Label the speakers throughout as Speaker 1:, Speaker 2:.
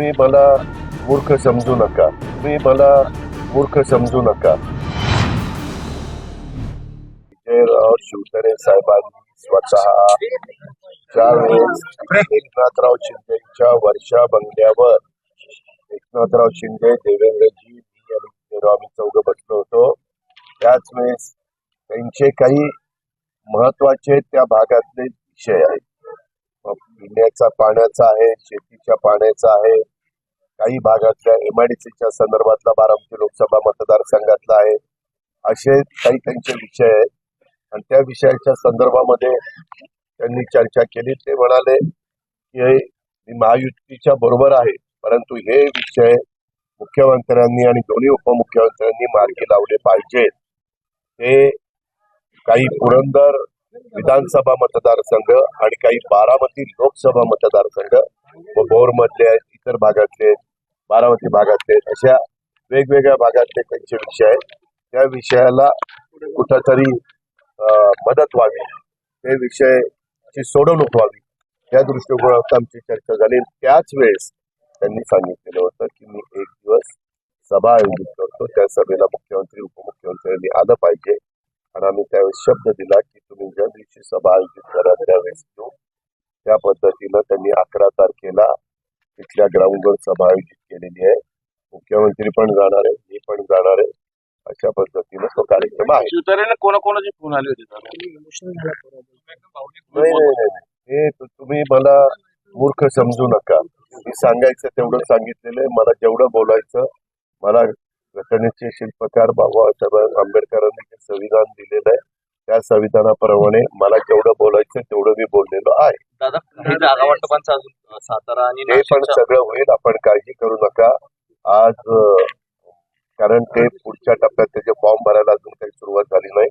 Speaker 1: तुम्ही मला मूर्ख समजू नका. तुम्ही मला मूर्ख समजू नका. विजयराव शिवतरे साहेबांनी स्वतः ज्यावेळेस एकनाथराव शिंदेच्या वर्षा बंगल्यावर. एकनाथराव शिंदे देवेंद्रजी मी आणि विजयराव आम्ही चौघ बसलो होतो. त्याच वेळेस त्यांचे काही महत्त्वाचे त्या भागातले विषय आहेत. पिण्याचा पाण्याचा आहे शेतीच्या पाण्याचा आहे काही भागातल्या एमआयडीसीच्या संदर्भातला बारामती लोकसभा मतदारसंघातला आहे. असे काही त्यांचे विषय आहेत. आणि त्या विषयाच्या संदर्भामध्ये त्यांनी चर्चा केली. ते म्हणाले की मी महायुतीच्या बरोबर आहे. परंतु हे विषय मुख्यमंत्र्यांनी आणि दोन्ही उपमुख्यमंत्र्यांनी मार्गी लावले पाहिजेत. ते काही पुरंदर विधानसभा मतदारसंघ आणि काही बारामती लोकसभा मतदारसंघ व भोरमधले आहेत इतर भागातले बारामती भागातले अशा वेगवेगळ्या भागातले त्यांचे विषय आहेत. त्या विषयाला कुठंतरी मदत व्हावी ते विषयाची सोडवणूक व्हावी त्या दृष्टिकोनात आमची चर्चा झाली. त्याच वेळेस त्यांनी सांगितलेलं होतं की मी एक दिवस सभा आयोजित करतो. त्या सभेला मुख्यमंत्री उपमुख्यमंत्र्यांनी आलं पाहिजे. आणि आम्ही त्यावेळेस शब्द दिला की ज्या दिवशी सभा आयोजित करा त्यावेळेस येऊ त्या पद्धतीनं त्यांनी अकरा तारखेला तिथल्या ग्राउंडवर सभा आयोजित केलेली आहे. मुख्यमंत्री पण जाणार आहे मी पण जाणार आहे. अशा पद्धतीनं तो कार्यक्रम आहे.
Speaker 2: शिवतरेने कोणाकोणाचे फोन आले होते.
Speaker 1: हे तु- तुम्ही मला मूर्ख समजू नका. मी सांगायचं तेवढं सांगितलेलं आहे. मला जेवढं बोलायचं मला घटनेचे शिल्पकार बाबासाहेब आंबेडकरांनी जे संविधान दिलेलं आहे त्या संविधानाप्रमाणे मला जेवढं बोलायचं तेवढं मी बोललेलो आहे.
Speaker 2: दादा पुढे जागा वाटपांचा अजून अं, सातारा आणि
Speaker 1: ते पण
Speaker 2: नाशिकच्या-
Speaker 1: सगळं होईल आपण काळजी करू नका. आज अं, कारण ते पुढच्या टप्प्यात त्याचे फॉर्म भरायला अजून काही सुरुवात झाली नाही.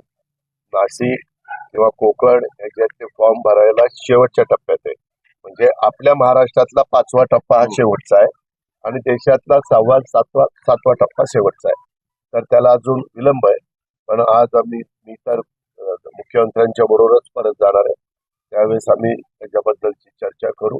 Speaker 1: नाशिक किंवा कोकण याच्यात ते फॉर्म भरायला शेवटच्या टप्प्यात आहे. म्हणजे आपल्या महाराष्ट्रातला पाचवा टप्पा हा शेवटचा आहे आणि देशातला सहावा सातवा सातवा टप्पा शेवटचा आहे. तर त्याला अजून विलंब आहे. पण आज आम्ही मी तर मुख्यमंत्र्यांच्या बरोबरच परत जाणार आहे. त्यावेळेस आम्ही त्याच्याबद्दलची चर्चा करू.